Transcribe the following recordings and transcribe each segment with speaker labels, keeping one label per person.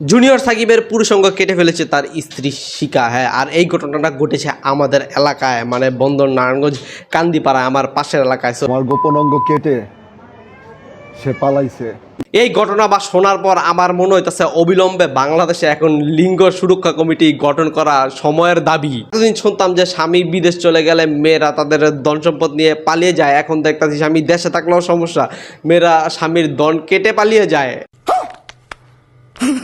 Speaker 1: Junior সাকিবের পুরুষঙ্গ কেটে ফেলেছে তার স্ত্রী শিকা। হ্যাঁ আর এই ঘটনাটা ঘটেছে আমাদের এলাকায় মানে বন্দর নারায়ণগঞ্জ কান্দিপাড়া আমার পাশের এলাকায়।
Speaker 2: আমার গোপন অঙ্গ কেটে সে পালাইছে।
Speaker 1: এই ঘটনা বা শোনার পর আমার মনে হইতেছে অবিলম্বে বাংলাদেশে এখন লিঙ্গ সুরক্ষা কমিটি গঠন করা সময়ের দাবি। এতদিন শুনতাম যে স্বামী বিদেশ চলে গেলে মেয়েরা তাদের ধন সম্পদ নিয়ে পালিয়ে যায় এখন দেখতাছি স্বামী দেশে থাকলেও সমস্যা মেয়েরা স্বামীর দন কেটে পালিয়ে যায়।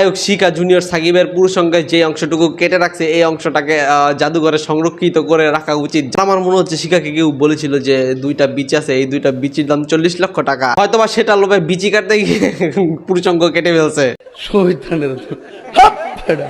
Speaker 1: হোক শিকা জুনিয়র সাকিবের পুরুষঙ্গে যে অংশটুকু কেটে রাখছে এই অংশটাকে জাদুঘরে সংরক্ষিত করে রাখা উচিত। আমার মনে হচ্ছে শিকাকে কেউ বলেছিল যে দুইটা বিচ আছে এই দুইটা বিচির দাম চল্লিশ লক্ষ টাকা। হয়তোবা সেটা লোভে বিচি কাটতে গিয়ে পুরুষঙ্গ কেটে ফেলছে।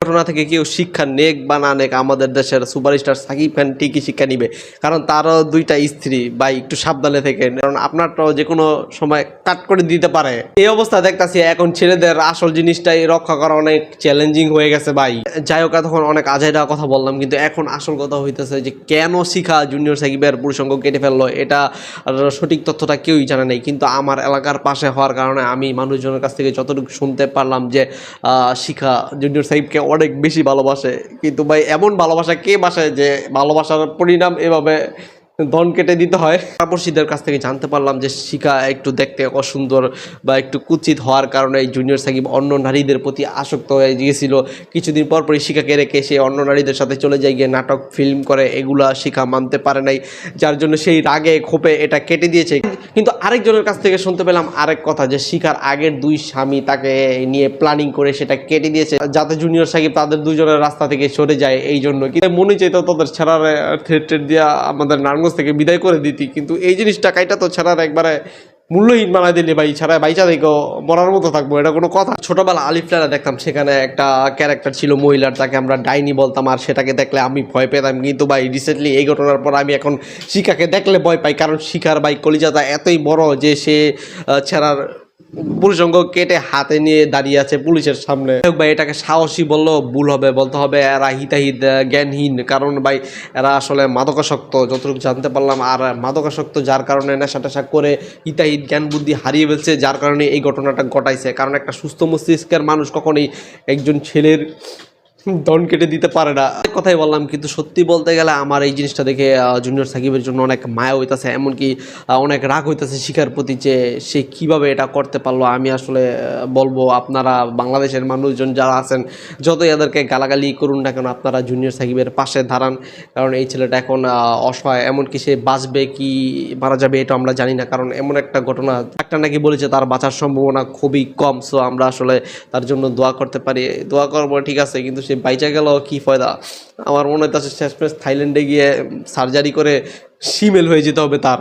Speaker 1: ঘটনা থেকে কেউ শিক্ষা নেক বা না নেক আমাদের দেশের সুপারস্টার সাকিব খান ঠিকই শিক্ষা নিবে। কারণ তারও দুইটা স্ত্রী বা একটু সাবধানে থেকে কারণ আপনারটাও যে কোনো সময় কাট করে দিতে পারে। এই অবস্থা দেখতাছি এখন ছেলেদের আসল জিনিসটাই রক্ষা করা অনেক চ্যালেঞ্জিং হয়ে গেছে ভাই। যাই হোক তখন অনেক আজাইরা কথা বললাম, কিন্তু এখন আসল কথা হইতেছে যে কেন শিখা জুনিয়র সাকিবের পুরুষঙ্গ কেটে ফেলল, এটা সঠিক তথ্যটা কেউই জানে নাই। কিন্তু আমার এলাকার পাশে হওয়ার কারণে আমি মানুষজনের কাছ থেকে যতটুকু শুনতে পারলাম যে শিখা জুনিয়র সাহিবকে অনেক বেশি ভালোবাসে। কিন্তু ভাই, এমন ভালোবাসা কে বাসে যে, ভালোবাসার পরিণাম এভাবে দন কেটে দিতে হয়। তাপসীদের কাছ থেকে জানতে পারলাম যে শিখা একটু দেখতে অসুন্দর বা একটু কুচিত হওয়ার কারণে জুনিয়র সাকিব অন্য নারীদের প্রতি আসক্ত হয়ে গিয়েছিল। কিছুদিন পর পরই শিখাকে রেখে সে অন্য নারীদের সাথে চলে যায় গিয়ে নাটক ফিল্ম করে, এগুলা শিখা মানতে পারে নাই। যার জন্য সেই রাগে, ক্ষোভে এটা কেটে দিয়েছে। কিন্তু আরেকজনের কাছ থেকে শুনতে পেলাম আরেক কথা যে শিখার আগের দুই স্বামী তাকে নিয়ে প্ল্যানিং করে সেটা কেটে দিয়েছে। যাতে জুনিয়র সাকিব তাদের দুজনের রাস্তা থেকে সরে যায় এই জন্য। কিন্তু মনে চাইতো তাদের ছাড়ার থ্রেট দিয়ে আমাদের নারায়ণগঞ্জ থেকে বিদায় করে দিতি, কিন্তু এই জিনিসটা কাইটা তো ছাড়ার একবারে মূল্যহীন বানাই দিলে ভাই ছাড়া বাইচা দেখো মরার মতো থাকব, এটা কোনো কথা। ছোটবেলা আলিফলারা দেখতাম, সেখানে একটা ক্যারেক্টার ছিল মহিলার, তাকে আমরা ডাইনি বলতাম, আর সেটাকে দেখলে আমি ভয় পেতাম। কিন্তু ভাই রিসেন্টলি এই ঘটনার পর আমি এখন শিখাকে দেখলে ভয় পাই, কারণ শিখার ভাই কলিজাতা এতই বড় যে সে ছেড়ার পুরুষঙ্গ কেটে হাতে নিয়ে দাঁড়িয়ে আছে পুলিশের সামনে। ভাই, এটাকে সাহসী বলল ভুল হবে, বলতে হবে এরা হিতাহিত জ্ঞানহীন। কারণ ভাই, এরা আসলে মাদকাসক্ত, যতটুকু জানতে পারলাম। আর মাদকাসক্ত যার কারণে নেশা টেশা করে হিতাহিত জ্ঞান বুদ্ধি হারিয়ে ফেলছে, যার কারণে এই ঘটনাটা ঘটাইছে। কারণ একটা সুস্থ মস্তিষ্কের মানুষ কখনই একজন ছেলের দন কেটে দিতে পারে না। কথাই বললাম, কিন্তু সত্যি বলতে গেলে আমার এই জিনিসটা দেখে জুনিয়র সাকিবের জন্য অনেক মায়া হইতাছে, এমনকি অনেক রাগ হইতাছে শিকার প্রতি যে সে কীভাবে এটা করতে পারল। আমি আসলে বলব, আপনারা বাংলাদেশের মানুষজন যারা আছেন, যতই এদেরকে গালাগালি করুন না কেন, আপনারা জুনিয়র সাকিবের পাশে দাঁড়ান, কারণ এই ছেলেটা এখন অসহায়। এমনকি সে বাঁচবে কি মারা যাবে এটা আমরা জানি না, কারণ এমন একটা ঘটনা, একটা নাকি বলেছে তার বাঁচার সম্ভাবনা খুবই কম। সো আমরা আসলে তার জন্য দোয়া করতে পারি। দোয়া করব, ঠিক আছে, কিন্তু সে বাইচা গেল, কি ফয়দা? আমার মনে হয় হইতেছে শেষমেশ থাইল্যান্ডে গিয়ে সার্জারি করে সিমেল হয়ে যেতে হবে তার।